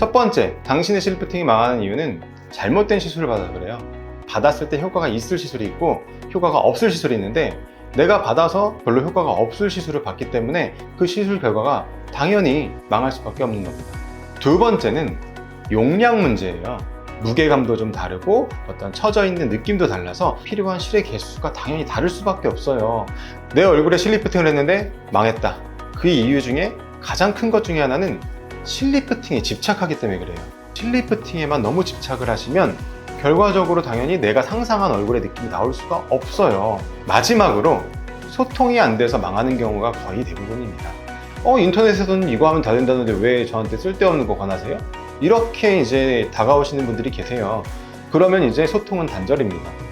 첫 번째, 당신의 실리프팅이 망하는 이유는 잘못된 시술을 받아서 그래요. 받았을 때 효과가 있을 시술이 있고 효과가 없을 시술이 있는데 내가 받아서 별로 효과가 없을 시술을 받기 때문에 그 시술 결과가 당연히 망할 수밖에 없는 겁니다. 두 번째는 용량 문제예요. 무게감도 좀 다르고 어떤 처져 있는 느낌도 달라서 필요한 실의 개수가 당연히 다를 수밖에 없어요. 내 얼굴에 실리프팅을 했는데 망했다. 그 이유 중에 가장 큰 것 중에 하나는 실리프팅에 집착하기 때문에 그래요. 실리프팅에만 너무 집착을 하시면 결과적으로 당연히 내가 상상한 얼굴의 느낌이 나올 수가 없어요. 마지막으로 소통이 안 돼서 망하는 경우가 거의 대부분입니다. 어, 인터넷에서는 이거 하면 다 된다는데 왜 저한테 쓸데없는 거 권하세요? 이렇게 이제 다가오시는 분들이 계세요. 그러면 이제 소통은 단절입니다.